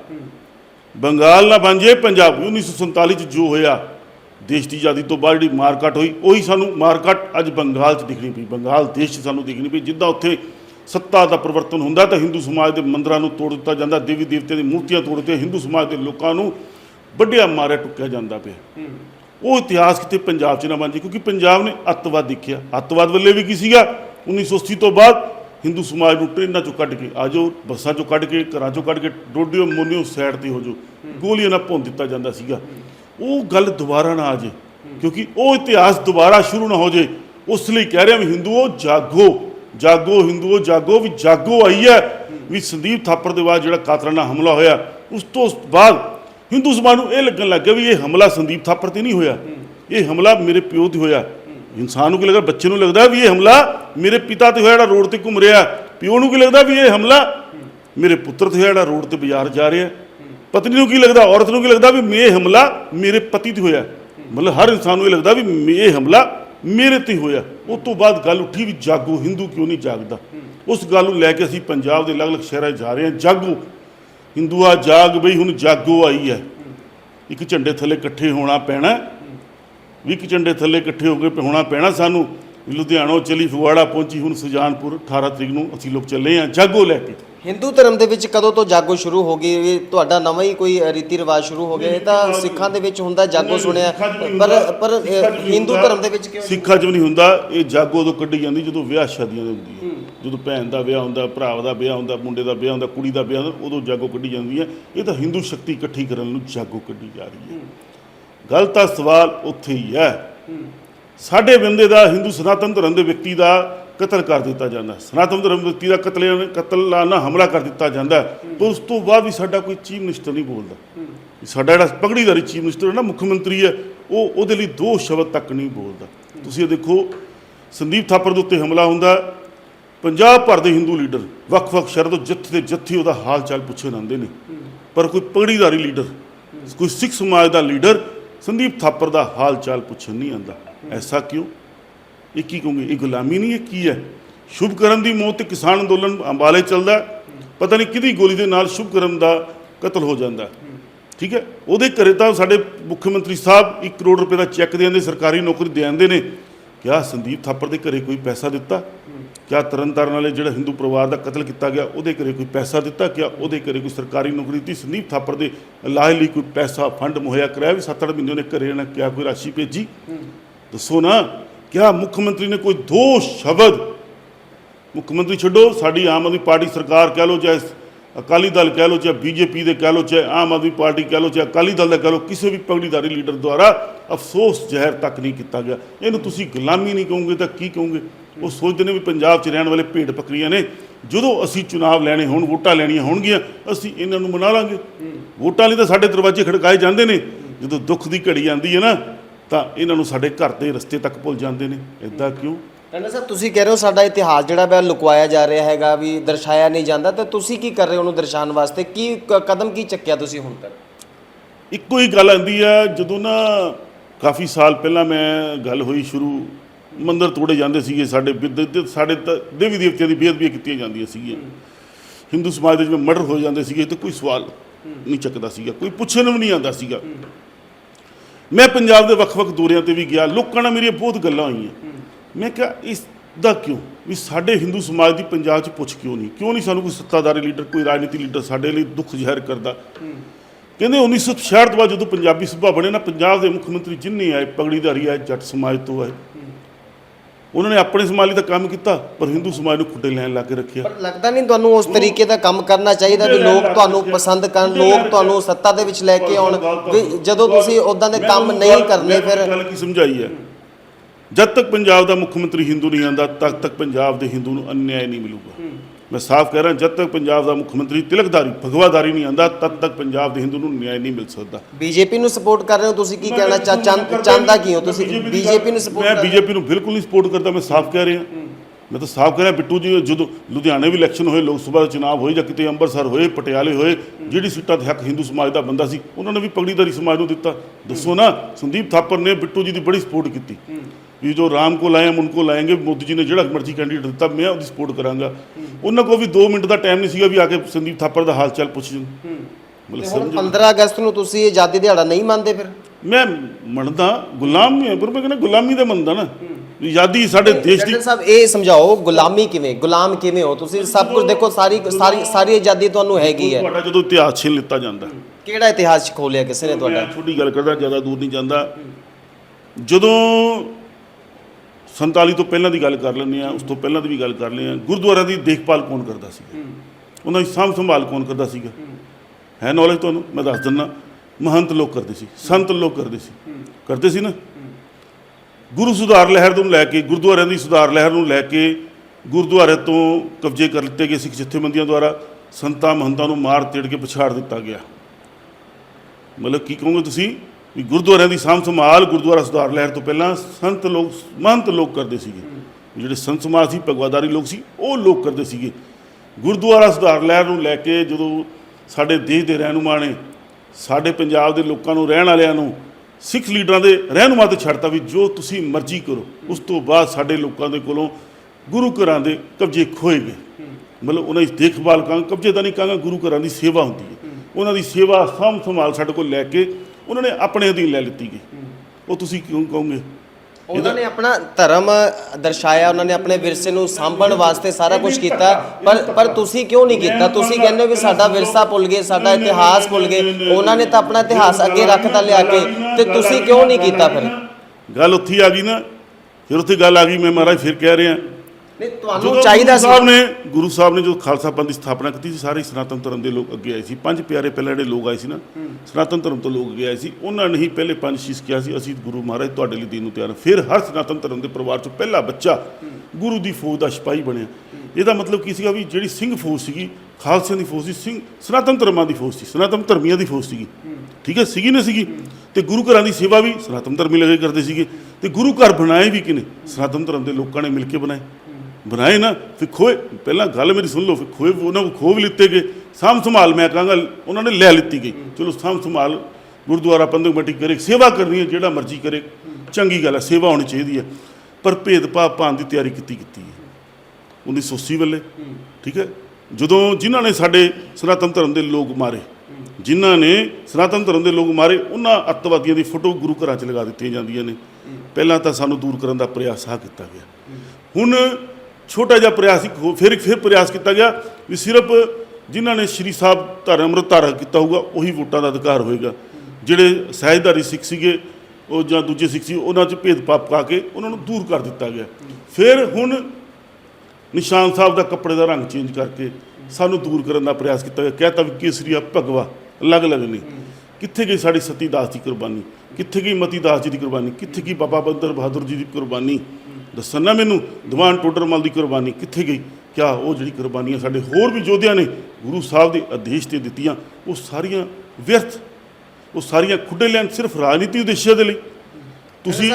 S1: ਬੰਗਾਲ ਨਾ ਬਣ ਜੇ ਪੰਜਾਬ। 1947 ਚ ਜੋ ਹੋਇਆ, ਦੇਸ਼ ਦੀ ਆਜ਼ਾਦੀ ਤੋਂ ਬਾਅਦ ਜਿਹੜੀ ਮਾਰਕਟ ਹੋਈ, ਉਹੀ ਸਾਨੂੰ ਮਾਰਕਟ ਅੱਜ ਬੰਗਾਲ 'ਚ ਦਿਖਣੀ ਪਈ। ਬੰਗਾਲ ਦੇਸ਼ 'ਚ ਸਾਨੂੰ ਦਿਖਣੀ ਪਈ। ਜਿੱਦਾਂ ਉੱਥੇ ਸੱਤਾ ਦਾ ਪਰਿਵਰਤਨ ਹੁੰਦਾ ਤਾਂ ਹਿੰਦੂ ਸਮਾਜ ਦੇ ਮੰਦਰਾਂ ਨੂੰ ਤੋੜ ਦਿੱਤਾ ਜਾਂਦਾ ਦੇਵੀ ਦੇਵਤਿਆਂ ਦੀ ਮੂਰਤੀਆਂ ਤੋੜ ਦਿੱਤੀਆਂ, ਹਿੰਦੂ ਸਮਾਜ ਦੇ ਲੋਕਾਂ ਨੂੰ ਵੱਡਿਆ ਮਾਰਿਆ ਟੁੱਕਿਆ ਜਾਂਦਾ ਪਿਆ। ਉਹ ਇਤਿਹਾਸ ਕਿਤੇ ਪੰਜਾਬ 'ਚ ਨਾ ਬਣ ਜੇ ਕਿਉਂਕਿ ਪੰਜਾਬ ਨੇ ਅੱਤਵਾਦ ਦੇਖਿਆ। ਅੱਤਵਾਦ ਵੱਲੇ ਵੀ ਕੀ ਸੀਗਾ? 1980 ਤੋਂ ਬਾਅਦ ਹਿੰਦੂ ਸਮਾਜ ਨੂੰ ਟ੍ਰੇਨਾਂ 'ਚੋਂ ਕੱਢ ਕੇ ਆ ਜਾਓ, ਬੱਸਾਂ 'ਚੋਂ ਕੱਢ ਕੇ, ਘਰਾਂ 'ਚੋਂ ਕੱਢ ਕੇ, ਡੋਡਿਓ ਮੋਨਿਓ ਸਾਈਡ ਤੇ ਹੋ ਜਾਓ, ਗੋਲੀਆਂ ਨਾਲ ਭੁੰਨ ਦਿੱਤਾ ਜਾਂਦਾ ਸੀਗਾ। ਉਹ ਗੱਲ ਦੁਬਾਰਾ ਨਾ ਆ ਜੇ ਕਿਉਂਕਿ ਉਹ ਇਤਿਹਾਸ ਦੁਬਾਰਾ ਸ਼ੁਰੂ ਨਾ ਹੋ ਜੇ ਉਸ ਲਈ ਕਹਿ ਰਿਹਾ ਵੀ ਹਿੰਦੂਓ ਜਾਗੋ ਜਾਗੋ ਹਿੰਦੂਓ, ਜਾਗੋ ਵੀ ਜਾਗੋ ਆਈ ਹੈ, ਵੀ ਸੰਦੀਪ ਥਾਪਰ ਦੇ ਬਾਅਦ ਜਿਹੜਾ ਕਾਤਲਾਨਾ ਹਮਲਾ ਹੋਇਆ, ਉਸ ਤੋਂ ਬਾਅਦ ਹਿੰਦੂ ਸਮਾਜ ਨੂੰ ਇਹ ਲੱਗਣ ਲੱਗ ਗਿਆ ਵੀ ਇਹ ਹਮਲਾ ਸੰਦੀਪ ਥਾਪਰ ਤੇ ਨਹੀਂ ਹੋਇਆ। ਇਹ ਹਮਲਾ ਮੇਰੇ ਪਿਓ ਤੇ ਹੋਇਆ। ਇਨਸਾਨ ਨੂੰ ਕੀ ਲੱਗਦਾ? ਬੱਚੇ ਨੂੰ ਲੱਗਦਾ ਵੀ ਇਹ ਹਮਲਾ ਮੇਰੇ ਪਿਤਾ ਤੇ ਹੋਇਆ ਜਿਹੜਾ ਰੋਡ ਤੇ ਘੁੰਮ ਰਿਹਾ। ਪਿਓ ਨੂੰ ਕੀ ਲੱਗਦਾ ਵੀ ਇਹ ਹਮਲਾ ਮੇਰੇ ਪੁੱਤਰ ਤੇ ਹੋਇਆ ਜਿਹੜਾ ਰੋਡ ਤੇ ਬਾਜ਼ਾਰ ਜਾ ਰਿਹਾ। ਪਤਨੀ ਨੂੰ ਕੀ ਲੱਗਦਾ? ਔਰਤ ਨੂੰ ਕੀ ਲੱਗਦਾ ਵੀ ਇਹ ਹਮਲਾ ਮੇਰੇ ਪਤੀ ਤੇ ਹੋਇਆ। ਮਤਲਬ ਹਰ ਇਨਸਾਨ ਨੂੰ ਇਹ ਲੱਗਦਾ ਵੀ ਇਹ ਹਮਲਾ ਮੇਰੇ ਤੇ ਹੋਇਆ। ਉਸ ਤੋਂ ਬਾਅਦ ਗੱਲ ਉੱਠੀ ਵੀ ਜਾਗੋ, ਹਿੰਦੂ ਕਿਉਂ ਨਹੀਂ ਜਾਗਦਾ? ਉਸ ਗੱਲ ਨੂੰ ਲੈ ਕੇ ਅਸੀਂ ਪੰਜਾਬ ਦੇ ਅਲੱਗ-ਅਲੱਗ ਸ਼ਹਿਰਾਂ 'ਚ ਜਾ ਰਹੇ ਹਾਂ। ਜਾਗੋ ਹਿੰਦੂਆ ਜਾਗ ਬਈ ਹੁਣ ਜਾਗੋ ਆਈ ਹੈ। ਇੱਕ ਝੰਡੇ ਥੱਲੇ ਇਕੱਠੇ ਹੋਣਾ ਪੈਣਾ ਵੀ ਇੱਕ ਝੰਡੇ ਥੱਲੇ ਇਕੱਠੇ ਹੋ ਕੇ ਹੋਣਾ ਪੈਣਾ ਸਾਨੂੰ। ਵੀ ਲੁਧਿਆਣੋਂ ਚਲੀ ਫਗਵਾੜਾ ਪਹੁੰਚੀ ਹੁਣ ਸੁਜਾਨਪੁਰ 18 ਤਰੀਕ ਨੂੰ ਅਸੀਂ ਲੋਕ ਚੱਲੇ ਹਾਂ ਜਾਗੋ ਲੈ ਕੇ।
S2: ਹਿੰਦੂ ਧਰਮ ਦੇ ਵਿੱਚ ਕਦੋਂ ਤੋਂ ਜਾਗੋ ਸ਼ੁਰੂ ਹੋ ਗਈ? ਇਹ ਤੁਹਾਡਾ ਨਵਾਂ ਹੀ ਕੋਈ ਰੀਤੀ ਰਿਵਾਜ ਸ਼ੁਰੂ ਹੋ ਗਿਆ ਇਹ ਤਾਂ ਸਿੱਖਾਂ ਦੇ ਵਿੱਚ ਹੁੰਦਾ ਜਾਗੋ ਸੁਣਿਆ। ਪਰ ਪਰ ਹਿੰਦੂ ਧਰਮ ਦੇ ਵਿੱਚ ਕਿਉਂ
S1: ਸਿੱਖਾਂ 'ਚ ਵੀ ਨਹੀਂ ਹੁੰਦਾ। ਇਹ ਜਾਗੋ ਉਦੋਂ ਕੱਢੀ ਜਾਂਦੀ ਜਦੋਂ ਵਿਆਹ ਸ਼ਾਦੀਆਂ ਦੇ ਹੁੰਦੀ ਹੈ ਜਦੋਂ ਭੈਣ ਦਾ ਵਿਆਹ ਹੁੰਦਾ, ਭਰਾ ਦਾ ਵਿਆਹ ਹੁੰਦਾ, ਮੁੰਡੇ ਦਾ ਵਿਆਹ ਹੁੰਦਾ, ਕੁੜੀ ਦਾ ਵਿਆਹ ਹੁੰਦਾ, ਉਦੋਂ ਜਾਗੋ ਕੱਢੀ ਜਾਂਦੀ ਹੈ। ਇਹ ਤਾਂ ਹਿੰਦੂ ਸ਼ਕਤੀ ਇਕੱਠੀ ਕਰਨ ਨੂੰ ਜਾਗੋ ਕੱਢੀ ਜਾ ਰਹੀ ਹੈ। ਗੱਲ ਤਾਂ ਸਵਾਲ ਉੱਥੇ ਹੀ ਹੈ। ਸਾਡੇ ਬੰਦੇ ਦਾ ਹਿੰਦੂ ਸਨਾਤਨ ਧਰਮ ਦੇ ਵਿਅਕਤੀ ਦਾ ਕਤਲ ਕਰ ਦਿੱਤਾ ਜਾਂਦਾ ਸਨਾਤਨ ਧਰਮ ਦੇ ਵਿਅਕਤੀ ਦਾ ਕਤਲ ਕਤਲਾਨਾ ਹਮਲਾ ਕਰ ਦਿੱਤਾ ਜਾਂਦਾ ਹੈ। ਪਰ ਉਸ ਤੋਂ ਬਾਅਦ ਵੀ ਸਾਡਾ ਕੋਈ ਚੀਫ ਮਿਨਿਸਟਰ ਨਹੀਂ ਬੋਲਦਾ। ਸਾਡਾ ਜਿਹੜਾ ਪਗੜੀਦਾਰੀ ਚੀਫ ਮਿਨਿਸਟਰ ਹੈ ਨਾ, ਮੁੱਖ ਮੰਤਰੀ ਹੈ, ਉਹ ਉਹਦੇ ਲਈ ਦੋ ਸ਼ਬਦ ਤੱਕ ਨਹੀਂ ਬੋਲਦਾ। ਤੁਸੀਂ ਇਹ ਦੇਖੋ, ਸੰਦੀਪ ਥਾਪਰ ਦੇ ਉੱਤੇ ਹਮਲਾ ਹੁੰਦਾ ਪੰਜਾਬ ਭਰ ਦੇ ਹਿੰਦੂ ਲੀਡਰ ਵੱਖ-ਵੱਖ ਸ਼ਹਿਰਾਂ ਤੋਂ ਜੱਥੇ ਦੇ ਜੱਥੇ ਉਹਦਾ ਹਾਲ ਚਾਲ ਪੁੱਛਣ ਆਉਂਦੇ ਨੇ। ਪਰ ਕੋਈ ਪਗੜੀਦਾਰੀ ਲੀਡਰ, ਕੋਈ ਸਿੱਖ ਸਮਾਜ ਦਾ ਲੀਡਰ ਸੰਦੀਪ ਥਾਪਰ ਦਾ ਹਾਲ ਚਾਲ ਪੁੱਛਣ ਨਹੀਂ ਆਉਂਦਾ ਐਸਾ ਕਿਉਂ? ਇਹ ਕੀ ਕਹੋਗੇ? ਇਹ ਗੁਲਾਮੀ ਨਹੀਂ ਹੈ ਕੀ ਹੈ? ਸ਼ੁਭਕਰਨ ਦੀ ਮੌਤ ਤੇ ਕਿਸਾਨ ਅੰਦੋਲਨ ਅੰਬਾਲੇ ਚੱਲਦਾ ਪਤਾ ਨਹੀਂ ਕਿਹਦੀ ਗੋਲੀ ਦੇ ਨਾਲ ਸ਼ੁਭਕਰਨ ਦਾ ਕਤਲ ਹੋ ਜਾਂਦਾ ਠੀਕ ਹੈ? ਉਹਦੇ ਘਰੇ ਤਾਂ ਸਾਡੇ ਮੁੱਖ ਮੰਤਰੀ ਸਾਹਿਬ 1 ਕਰੋੜ ਰੁਪਏ ਦਾ ਚੈੱਕ ਦੇ ਦਿੰਦੇ ਸਰਕਾਰੀ ਨੌਕਰੀ ਦੇ ਦਿੰਦੇ ਨੇ। ਕਿਆ ਸੰਦੀਪ ਥਾਪਰ ਦੇ ਘਰੇ ਕੋਈ ਪੈਸਾ ਦਿੱਤਾ? ਕਿਆ ਤਰਨਤਾਰਨ ਵਾਲੇ ਜਿਹੜਾ ਹਿੰਦੂ ਪਰਿਵਾਰ ਦਾ ਕਤਲ ਕੀਤਾ ਗਿਆ ਉਹਦੇ ਘਰੇ ਕੋਈ ਪੈਸਾ ਦਿੱਤਾ ਕਿਆ ਉਹਦੇ ਘਰੇ ਕੋਈ ਸਰਕਾਰੀ ਨੌਕਰੀ ਦਿੱਤੀ? ਸੰਦੀਪ ਥਾਪਰ ਦੇ ਇਲਾਜ ਲਈ ਕੋਈ ਪੈਸਾ ਫੰਡ ਮੁਹੱਈਆ ਕਰਾਇਆ ਵੀ 7-8 ਮਹੀਨੇ ਉਹਨੇ ਘਰੇ ਨਾ ਕਿਆ ਕੋਈ ਰਾਸ਼ੀ ਭੇਜੀ? ਦੱਸੋ ਨਾ ਕਿਆ ਮੁੱਖ ਮੰਤਰੀ ਨੇ ਕੋਈ ਦੋ ਸ਼ਬਦ ਮੁੱਖ ਮੰਤਰੀ ਛੱਡੋ? ਸਾਡੀ ਆਮ ਆਦਮੀ ਪਾਰਟੀ ਸਰਕਾਰ ਕਹਿ ਲਓ ਚਾਹੇ ਅਕਾਲੀ ਦਲ ਕਹਿ ਲਓ ਚਾਹੇ ਬੀਜੇਪੀ ਦੇ ਕਹਿ ਲਓ ਚਾਹੇ ਆਮ ਆਦਮੀ ਪਾਰਟੀ ਕਹਿ ਲਓ ਚਾਹੇ ਅਕਾਲੀ ਦਲ ਦਾ ਕਹਿ ਲਓ ਕਿਸੇ ਵੀ ਪਗੜੀਦਾਰੀ ਲੀਡਰ ਦੁਆਰਾ ਅਫਸੋਸ ਜ਼ਹਿਰ ਤੱਕ ਨਹੀਂ ਕੀਤਾ ਗਿਆ। ਇਹਨੂੰ ਤੁਸੀਂ ਗੁਲਾਮੀ ਨਹੀਂ ਕਹੋਗੇ ਤਾਂ ਕੀ ਕਹੋਗੇ? ਉਹ ਸੋਚਦੇ ਨੇ ਵੀ ਪੰਜਾਬ 'ਚ ਰਹਿਣ ਵਾਲੇ ਭੇਡ ਬੱਕਰੀਆਂ ਨੇ ਜਦੋਂ ਅਸੀਂ ਚੁਣਾਵ ਲੈਣੇ ਹੋਣ ਵੋਟਾਂ ਲੈਣੀਆਂ ਹੋਣਗੀਆਂ ਅਸੀਂ ਇਹਨਾਂ ਨੂੰ ਮਨਾ ਲਾਂਗੇ। ਵੋਟਾਂ ਲਈ ਤਾਂ ਸਾਡੇ ਦਰਵਾਜ਼ੇ ਖੜਕਾਏ ਜਾਂਦੇ ਨੇ। ਜਦੋਂ ਦੁੱਖ ਦੀ ਘੜੀ ਆਉਂਦੀ ਹੈ ਨਾ ਤਾਂ ਇਹਨਾਂ ਨੂੰ ਸਾਡੇ ਘਰ ਦੇ ਰਸਤੇ ਤੱਕ ਭੁੱਲ ਜਾਂਦੇ ਨੇ। ਇਦਾਂ ਕਿਉਂ?
S2: ਟੰਡਾ ਸਾਹਿਬ ਤੁਸੀਂ ਕਹਿ ਰਹੇ ਹੋ ਸਾਡਾ ਇਤਿਹਾਸ ਜਿਹੜਾ ਵਾ ਲੁਕਵਾਇਆ ਜਾ ਰਿਹਾ ਹੈਗਾ ਵੀ ਦਰਸਾਇਆ ਨਹੀਂ ਜਾਂਦਾ ਤੇ ਤੁਸੀਂ ਕੀ ਕਰ ਰਹੇ ਹੋ ਉਹਨੂੰ ਦਰਸਾਉਣ ਵਾਸਤੇ? ਕੀ ਕ- ਕਦਮ ਕੀ ਚੱਕਿਆ ਤੁਸੀਂ ਹੁਣ ਤੱਕ?
S1: ਇੱਕੋ ਹੀ ਗੱਲ ਆਂਦੀ ਹੈ ਜਦੋਂ ਨਾ ਕਾਫੀ ਸਾਲ ਪਹਿਲਾਂ ਮੈਂ ਗੱਲ ਹੋਈ ਸ਼ੁਰੂ ਮੰਦਰ ਤੋੜੇ ਜਾਂਦੇ ਸੀਗੇ ਸਾਡੇ ਬਿਦ- ਸਾਡੇ ਤਾਂ ਦੇਵੀ ਦੇਵਤਿਆਂ ਦੀ ਬੇਅਦਬੀਆਂ ਕੀਤੀਆਂ ਜਾਂਦੀਆਂ ਸੀਗੀਆਂ। ਹਿੰਦੂ ਸਮਾਜ ਦੇ ਜਿਵੇਂ ਮਰਡਰ ਹੋ ਜਾਂਦੇ ਸੀਗੇ ਤੇ ਕੋਈ ਸਵਾਲ ਨਹੀਂ ਚੱਕਦਾ ਸੀਗਾ, ਕੋਈ ਪੁੱਛਣ ਨੂੰ ਨਹੀਂ ਆਉਂਦਾ ਸੀਗਾ। ਮੈਂ ਪੰਜਾਬ ਦੇ ਵੱਖ-ਵੱਖ ਦੌਰਿਆਂ ਤੇ ਵੀ ਗਿਆ, ਲੋਕਾਂ ਨਾਲ ਮੇਰੀਆਂ ਬਹੁਤ ਗੱਲਾਂ ਹੋਈਆਂ। ਮੈਂ ਕਿਹਾ, ਇਸ ਦਾ ਕਿਉਂ? ਵੀ ਸਾਡੇ ਹਿੰਦੂ ਸਮਾਜ ਦੀ ਪੰਜਾਬ 'ਚ ਪੁੱਛ ਕਿਉਂ ਨਹੀਂ? ਕਿਉਂ ਨਹੀਂ ਸਾਨੂੰ ਕੋਈ ਸੱਤਾਧਾਰੀ ਲੀਡਰ, ਕੋਈ ਰਾਜਨੀਤੀ ਲੀਡਰ ਸਾਡੇ ਲਈ ਦੁੱਖ ਜ਼ਹਿਰ ਕਰਦਾ? ਕਹਿੰਦੇ 1966 ਤੋਂ ਬਾਅਦ ਜਦੋਂ ਪੰਜਾਬੀ ਸਭਾ ਬਣੇ ਨਾ, ਪੰਜਾਬ ਦੇ ਮੁੱਖ ਮੰਤਰੀ ਜਿੰਨੇ ਆਏ ਪਗੜੀਧਾਰੀ ਆਏ, ਜੱਟ ਸਮਾਜ ਤੋਂ ਆਏ ਉਹਨਾਂ ਨੇ ਆਪਣੇ ਸਮਾਜ ਲਈ ਤਾਂ ਕੰਮ ਕੀਤਾ ਪਰ ਹਿੰਦੂ ਸਮਾਜ ਨੂੰ ਖੁੱਡੇ ਲੈਣ ਲਾ ਕੇ ਰੱਖਿਆ।
S2: ਪਰ ਲੱਗਦਾ ਨਹੀਂ ਤੁਹਾਨੂੰ ਉਸ ਤਰੀਕੇ ਦਾ ਕੰਮ ਕਰਨਾ ਚਾਹੀਦਾ ਵੀ ਲੋਕ ਤੁਹਾਨੂੰ ਪਸੰਦ ਕਰਨ ਲੋਕ ਤੁਹਾਨੂੰ ਸੱਤਾ ਦੇ ਵਿੱਚ ਲੈ ਕੇ ਆਉਣ। ਵੀ ਜਦੋਂ ਤੁਸੀਂ ਉਦਾਂ ਦੇ ਕੰਮ ਨਹੀਂ ਕਰਨੇ ਫਿਰ
S1: ਗੱਲ ਕੀ ਸਮਝਾਈ ਹੈ? ਜਦ ਤੱਕ ਪੰਜਾਬ ਦਾ ਮੁੱਖ ਮੰਤਰੀ ਹਿੰਦੂ ਨਹੀਂ ਆਂਦਾ ਤਦ ਤੱਕ ਪੰਜਾਬ ਦੇ ਹਿੰਦੂ ਨੂੰ ਅਨਿਆਏ ਨਹੀਂ ਮਿਲੂਗਾ। ਮੈਂ ਸਾਫ਼ ਕਹਿ ਰਿਹਾ ਜਦ ਤੱਕ ਪੰਜਾਬ ਦਾ ਮੁੱਖ ਮੰਤਰੀ ਤਿਲਕਦਾਰੀ ਭਗਵਾਦਾਰੀ ਨਹੀਂ ਆਂਦਾ ਤਦ ਤੱਕ ਪੰਜਾਬ ਦੇ ਹਿੰਦੂ ਨੂੰ ਨਿਆਂ ਨਹੀਂ ਮਿਲ ਸਕਦਾ।
S2: ਬੀਜੇਪੀ ਨੂੰ ਸਪੋਰਟ ਕਰ ਰਹੇ ਹੋ ਤੁਸੀਂ ਕੀ ਕਹਿਣਾ? ਚਾਹੁੰਦਾ ਕੀ ਹੋ ਤੁਸੀਂ? ਬੀਜੇਪੀ ਨੂੰ ਸਪੋਰਟ
S1: ਮੈਂ ਬੀਜੇਪੀ ਨੂੰ ਬਿਲਕੁਲ ਨਹੀਂ ਸਪੋਰਟ ਕਰਦਾ ਮੈਂ ਸਾਫ਼ ਕਹਿ ਰਿਹਾ। ਮੈਂ ਤਾਂ ਸਾਫ਼ ਕਹਿ ਰਿਹਾ ਬਿੱਟੂ ਜੀ ਜਦੋਂ ਲੁਧਿਆਣੇ ਵੀ ਇਲੈਕਸ਼ਨ ਹੋਏ ਲੋਕ ਸਭਾ ਦੇ ਚੁਣਾਵ ਹੋਏ ਜਾਂ ਕਿਤੇ ਅੰਮ੍ਰਿਤਸਰ ਹੋਏ ਪਟਿਆਲੇ ਹੋਏ ਜਿਹੜੀ ਸੀਟਾਂ ਤੇ ਹੱਕ ਹਿੰਦੂ ਸਮਾਜ ਦਾ ਬੰਦਾ ਸੀ ਉਹਨਾਂ ਨੇ ਵੀ ਪਗੜੀਦਾਰੀ ਸਮਾਜ ਨੂੰ ਦਿੱਤਾ। ਦੱਸੋ ਨਾ ਸੰਦੀਪ ਥਾਪਰ ਨੇ ਬਿੱਟੂ ਜੀ ਦੀ ਬੜੀ ਸਪੋਰਟ ਕੀਤੀ। ये जो राम को लाए हम उनको लाएंगे ਮੋਦੀ ਜੀ ਨੇ ਜਿਹੜਾ ਮਰਜ਼ੀ ਕੈਂਡੀਡੇਟ ਦਿੱਤਾ ਮੈਂ ਉਹਦੀ ਸਪੋਰਟ ਕਰਾਂਗਾ। ਉਹਨਾਂ ਕੋਲ ਵੀ 2 ਮਿੰਟ ਦਾ ਟਾਈਮ ਨਹੀਂ ਸੀਗਾ ਵੀ ਆ ਕੇ ਸੰਦੀਪ ਥਾਪਰ ਦਾ ਹਾਲ ਚਾਲ ਪੁੱਛ ਜਨ ਮਤਲਬ
S2: 15 ਅਗਸਤ ਨੂੰ ਤੁਸੀਂ ਆਜ਼ਾਦੀ ਦਿਹਾੜਾ ਨਹੀਂ ਮੰਨਦੇ ਫਿਰ?
S1: ਮੈਂ ਮੰਨਦਾ ਗੁਲਾਮ ਹੈ ਪਰ ਮੈਂ ਕਹਿੰਦਾ ਗੁਲਾਮੀ ਦਾ ਮੰਨਦਾ ਨਾ। ਆਜ਼ਾਦੀ ਸਾਡੇ ਦੇਸ਼ ਦੀ
S2: ਸਾਹਿਬ ਇਹ ਸਮਝਾਓ ਗੁਲਾਮੀ ਕਿਵੇਂ ਗੁਲਾਮ ਕਿਵੇਂ ਹੋ? ਤੁਸੀਂ ਸਭ ਕੁਝ ਦੇਖੋ ਸਾਰੀ ਸਾਰੀ ਸਾਰੀ ਆਜ਼ਾਦੀ ਤੁਹਾਨੂੰ ਹੈਗੀ ਹੈ।
S1: ਤੁਹਾਡਾ ਜਦੋਂ ਇਤਿਹਾਸ ਛੇ ਲਿੱਤਾ ਜਾਂਦਾ।
S2: ਕਿਹੜਾ ਇਤਿਹਾਸ ਖੋਲਿਆ ਕਿਸੇ ਨੇ ਤੁਹਾਡਾ?
S1: ਛੋਟੀ ਗੱਲ ਕਰਦਾ ਜ਼ਿਆਦਾ ਦੂਰ ਨਹੀਂ ਜਾਂਦਾ। ਜਦੋਂ 47 ਤੋਂ ਪਹਿਲਾਂ ਦੀ ਗੱਲ ਕਰ ਲੈਂਦੇ ਆ ਉਸ ਤੋਂ ਪਹਿਲਾਂ ਦੀ ਵੀ ਗੱਲ ਕਰ ਲੈਂਦੇ ਆ ਗੁਰਦੁਆਰਿਆਂ ਦੀ ਦੇਖਭਾਲ ਕੌਣ ਕਰਦਾ ਸੀ ਉਹਨਾਂ ਦੀ ਸਾਂਭ ਸੰਭਾਲ ਕੌਣ ਕਰਦਾ ਸੀਗਾ? ਹੈ। ਨੌਲੇਜ ਤੁਹਾਨੂੰ? ਮੈਂ ਦੱਸ ਦਿੰਦਾ। ਮਹੰਤ ਲੋਕ ਕਰਦੇ ਸੀ ਸੰਤ ਲੋਕ ਕਰਦੇ ਸੀ। ਕਰਦੇ ਸੀ ਨਾ? ਗੁਰੂ ਸੁਧਾਰ ਲਹਿਰ ਤੋਂ ਲੈ ਕੇ ਗੁਰਦੁਆਰਿਆਂ ਦੀ ਸੁਧਾਰ ਲਹਿਰ ਨੂੰ ਲੈ ਕੇ ਗੁਰਦੁਆਰੇ ਤੋਂ ਕਬਜ਼ੇ ਕਰ ਲਿੱਤੇ ਗਏ ਸਿੱਖ ਜਥੇਬੰਦੀਆਂ ਦੁਆਰਾ। ਸੰਤਾਂ ਮਹੰਤਾਂ ਨੂੰ ਮਾਰ ਤੇੜ ਕੇ ਪਛਾੜ ਦਿੱਤਾ ਗਿਆ। ਮਤਲਬ ਕੀ ਕਹੋਗੇ ਤੁਸੀਂ? ਵੀ ਗੁਰਦੁਆਰਿਆਂ ਦੀ ਸਾਂਭ ਸੰਭਾਲ ਗੁਰਦੁਆਰਾ ਸੁਧਾਰ ਲਹਿਰ ਤੋਂ ਪਹਿਲਾਂ ਸੰਤ ਲੋਕ, ਮਹੰਤ ਲੋਕ ਕਰਦੇ ਸੀਗੇ। ਜਿਹੜੇ ਸੰਤ ਸਮਾਜ ਸੀ ਭਗਵਾਦਾਰੀ ਲੋਕ ਸੀ, ਉਹ ਲੋਕ ਕਰਦੇ ਸੀਗੇ। ਗੁਰਦੁਆਰਾ ਸੁਧਾਰ ਲਹਿਰ ਨੂੰ ਲੈ ਕੇ ਜਦੋਂ ਸਾਡੇ ਦੇਸ਼ ਦੇ ਰਹਿਨੁਮਾ ਨੇ, ਸਾਡੇ ਪੰਜਾਬ ਦੇ ਲੋਕਾਂ ਨੂੰ, ਰਹਿਣ ਵਾਲਿਆਂ ਨੂੰ, ਸਿੱਖ ਲੀਡਰਾਂ ਦੇ ਰਹਿਨੁਮਾ ਤੇ ਛੱਡਤਾ ਵੀ ਜੋ ਤੁਸੀਂ ਮਰਜ਼ੀ ਕਰੋ, ਉਸ ਤੋਂ ਬਾਅਦ ਸਾਡੇ ਲੋਕਾਂ ਦੇ ਕੋਲੋਂ ਗੁਰੂ ਘਰਾਂ ਦੇ ਕਬਜ਼ੇ ਖੋਏ ਗਏ। ਮਤਲਬ ਉਹਨਾਂ ਦੀ ਦੇਖਭਾਲ ਕਰਾਂਗੇ ਕਬਜ਼ੇ ਤਾਂ ਨਹੀਂ ਕਹਾਂਗਾ ਗੁਰੂ ਘਰਾਂ ਦੀ ਸੇਵਾ ਹੁੰਦੀ ਹੈ। ਉਹਨਾਂ ਦੀ ਸੇਵਾ ਸਾਂਭ ਸੰਭਾਲ ਸਾਡੇ ਕੋਲ ਲੈ ਕੇ ਉਹਨਾਂ ਨੇ ਆਪਣੇ ਅਧੀਨ ਲੈ ਲਿੱਤੀ ਗਈ। ਉਹ ਤੁਸੀਂ ਕਿਉਂ ਕਹੋਗੇ?
S2: ਉਹਨਾਂ ਨੇ ਆਪਣਾ ਧਰਮ ਦਰਸਾਇਆ ਉਹਨਾਂ ਨੇ ਆਪਣੇ ਵਿਰਸੇ ਨੂੰ ਸਾਂਭਣ ਵਾਸਤੇ ਸਾਰਾ ਕੁਝ ਕੀਤਾ। ਪਰ ਪਰ ਤੁਸੀਂ ਕਿਉਂ ਨਹੀਂ ਕੀਤਾ? ਤੁਸੀਂ ਕਹਿੰਦੇ ਹੋ ਕਿ ਸਾਡਾ ਵਿਰਸਾ ਭੁੱਲ ਗਏ ਸਾਡਾ ਇਤਿਹਾਸ ਭੁੱਲ ਗਏ। ਉਹਨਾਂ ਨੇ ਤਾਂ ਆਪਣਾ ਇਤਿਹਾਸ ਅੱਗੇ ਰੱਖਤਾ ਲਿਆ ਕੇ। ਤੇ ਤੁਸੀਂ ਕਿਉਂ ਨਹੀਂ ਕੀਤਾ ਫਿਰ?
S1: ਗੱਲ ਉੱਥੇ ਆ ਗਈ ਨਾ ਫਿਰ ਉੱਥੇ ਗੱਲ ਆ ਗਈ ਮੈਂ ਮਹਾਰਾਜ ਫਿਰ ਕਹਿ ਰਿਹਾ।
S2: ਨਹੀਂ ਤੁਹਾਨੂੰ
S1: ਜਦੋਂ
S2: ਚਾਹੀਦਾ ਸੀ
S1: ਸਾਹਿਬ ਨੇ ਗੁਰੂ ਸਾਹਿਬ ਨੇ ਜਦੋਂ ਖਾਲਸਾ ਪੰਥ ਦੀ ਸਥਾਪਨਾ ਕੀਤੀ ਸੀ ਸਾਰੇ ਸਨਾਤਨ ਧਰਮ ਦੇ ਲੋਕ ਅੱਗੇ ਆਏ ਸੀ। ਪੰਜ ਪਿਆਰੇ ਪਹਿਲਾਂ ਜਿਹੜੇ ਲੋਕ ਆਏ ਸੀ ਨਾ ਸਨਾਤਨ ਧਰਮ ਤੋਂ ਲੋਕ ਅੱਗੇ ਆਏ ਸੀ। ਉਹਨਾਂ ਨੇ ਹੀ ਪਹਿਲੇ ਪੰਜ ਸ਼ੀਸ਼ ਕਿਹਾ ਸੀ ਅਸੀਂ ਗੁਰੂ ਮਹਾਰਾਜ ਤੁਹਾਡੇ ਲਈ ਦੇਣ ਨੂੰ ਤਿਆਰ ਫਿਰ ਹਰ ਸਨਾਤਨ ਧਰਮ ਦੇ ਪਰਿਵਾਰ ਚੋਂ ਪਹਿਲਾ ਬੱਚਾ ਗੁਰੂ ਦੀ ਫੌਜ ਦਾ ਸਿਪਾਹੀ ਬਣਿਆ। ਇਹਦਾ ਮਤਲਬ ਕੀ ਸੀਗਾ ਵੀ ਜਿਹੜੀ ਸਿੰਘ ਫੌਜ ਸੀਗੀ ਖਾਲਸਿਆਂ ਦੀ ਫੌਜ ਸੀ ਸਿੰਘ ਸਨਾਤਨ ਧਰਮਾਂ ਦੀ ਫੌਜ ਸੀ ਸਨਾਤਨ ਧਰਮੀਆਂ ਦੀ ਫੌਜ ਸੀਗੀ। ਠੀਕ ਹੈ ਸੀਗੀ ਨਾ ਸੀਗੀ? ਤੇ ਗੁਰੂ ਘਰਾਂ ਦੀ ਸੇਵਾ ਵੀ ਸਨਾਤਨ ਧਰਮੀ ਲਗੇ ਕਰਦੇ ਸੀਗੇ। ਤੇ ਗੁਰੂ ਘਰ ਬਣਾਏ ਵੀ ਕਿਨੇ ਸਨਾਤਨ ਧਰਮ ਦੇ ਲੋਕਾਂ ਨੇ ਮਿਲ ਕੇ ਬਣਾਏ। ਬਣਾਏ ਨਾ, ਫਿਰ ਖੋਏ। ਪਹਿਲਾਂ ਗੱਲ ਮੇਰੀ ਸੁਣ ਲਓ, ਫਿਰ ਖੋਏ, ਉਹਨਾਂ ਨੂੰ ਖੋਹ ਵੀ ਲਿੱਤੇ ਗਏ। ਸਾਂਭ ਸੰਭਾਲ ਮੈਂ ਕਹਾਂਗਾ, ਉਹਨਾਂ ਨੇ ਲੈ ਲਿੱਤੀ ਗਈ। ਚਲੋ, ਸਾਂਭ ਸੰਭਾਲ ਗੁਰਦੁਆਰਾ ਪੰਦਕ ਕਮੇਟੀ ਕਰੇ, ਸੇਵਾ ਕਰਨੀ ਹੈ, ਜਿਹੜਾ ਮਰਜ਼ੀ ਕਰੇ। ਚੰਗੀ ਗੱਲ ਹੈ, ਸੇਵਾ ਹੋਣੀ ਚਾਹੀਦੀ ਹੈ। ਪਰ ਭੇਦਭਾਵ ਪਾਉਣ ਦੀ ਤਿਆਰੀ ਕੀਤੀ ਕੀਤੀ ਹੈ। 1980 ਵੇਲੇ, ਠੀਕ ਹੈ? ਜਦੋਂ ਜਿਨ੍ਹਾਂ ਨੇ ਸਾਡੇ ਸਨਾਤਨ ਧਰਮ ਦੇ ਲੋਕ ਮਾਰੇ, ਜਿਨ੍ਹਾਂ ਨੇ ਸਨਾਤਨ ਧਰਮ ਦੇ ਲੋਕ ਮਾਰੇ, ਉਹਨਾਂ ਅੱਤਵਾਦੀਆਂ ਦੀ ਫੋਟੋ ਗੁਰੂ ਘਰਾਂ 'ਚ ਲਗਾ ਦਿੱਤੀਆਂ ਜਾਂਦੀਆਂ ਨੇ। ਪਹਿਲਾਂ ਤਾਂ ਸਾਨੂੰ ਦੂਰ ਕਰਨ ਦਾ ਪ੍ਰਯਾਸ ਆ ਕੀਤਾ ਗਿਆ। ਹੁਣ ਛੋਟਾ ਜਿਹਾ ਪ੍ਰਯਾਸ ਇੱਕ ਹੋ- ਫਿਰ ਫਿਰ ਪ੍ਰਯਾਸ ਕੀਤਾ ਗਿਆ ਵੀ ਸਿਰਫ ਜਿਨ੍ਹਾਂ ਨੇ ਸ਼੍ਰੀ ਸਾਹਿਬ ਧਰਮ ਅੰਮ੍ਰਿਤ ਧਾਰਾ ਕੀਤਾ ਹੋਊਗਾ, ਉਹੀ ਵੋਟਾਂ ਦਾ ਅਧਿਕਾਰ ਹੋਏਗਾ। ਜਿਹੜੇ ਸਹਿਜਧਾਰੀ ਸਿੱਖ ਸੀਗੇ, ਉਹ ਜਾਂ ਦੂਜੇ ਸਿੱਖ ਸੀ, ਉਹਨਾਂ 'ਚ ਭੇਦਭਾਵ ਪਾ ਕੇ ਉਹਨਾਂ ਨੂੰ ਦੂਰ ਕਰ ਦਿੱਤਾ ਗਿਆ। ਫਿਰ ਹੁਣ ਨਿਸ਼ਾਨ ਸਾਹਿਬ ਦਾ ਕੱਪੜੇ ਦਾ ਰੰਗ ਚੇਂਜ ਕਰਕੇ ਸਾਨੂੰ ਦੂਰ ਕਰਨ ਦਾ ਪ੍ਰਯਾਸ ਕੀਤਾ ਗਿਆ। ਕਹਿਤਾ ਵੀ ਕੇਸਰੀਆ ਭਗਵਾ ਅਲੱਗ-ਅਲੱਗ ਨਹੀਂ ਕਿੱਥੇ ਗਈ ਸਾਡੀ ਸਤੀ ਦਾਸ ਦੀ ਕੁਰਬਾਨੀ? ਕਿੱਥੇ ਗਈ ਮਤੀ ਦਾਸ ਜੀ ਦੀ ਕੁਰਬਾਨੀ? ਕਿੱਥੇ ਗਈ ਬਾਬਾ ਬੰਦਰ ਬਹਾਦਰ ਜੀ ਦੀ ਕੁਰਬਾਨੀ? ਦੱਸਣ ਨਾ ਮੈਨੂੰ ਦੀਵਾਨ ਟੋਡਰਮਲ ਦੀ ਕੁਰਬਾਨੀ ਕਿੱਥੇ ਗਈ? ਕਿਆ ਉਹ ਜਿਹੜੀ ਕੁਰਬਾਨੀਆਂ ਸਾਡੇ ਹੋਰ ਵੀ ਯੋਧਿਆਂ ਨੇ ਗੁਰੂ ਸਾਹਿਬ ਦੇ ਆਦੇਸ਼ ਤੇ ਦਿੱਤੀਆਂ ਉਹ ਸਾਰੀਆਂ ਵਿਅਰਥ ਉਹ ਸਾਰੀਆਂ ਖੁੱਡੇ ਲੈਣ ਸਿਰਫ ਰਾਜਨੀਤੀ ਉਦੇਸ਼ਾਂ ਦੇ ਲਈ। ਤੁਸੀਂ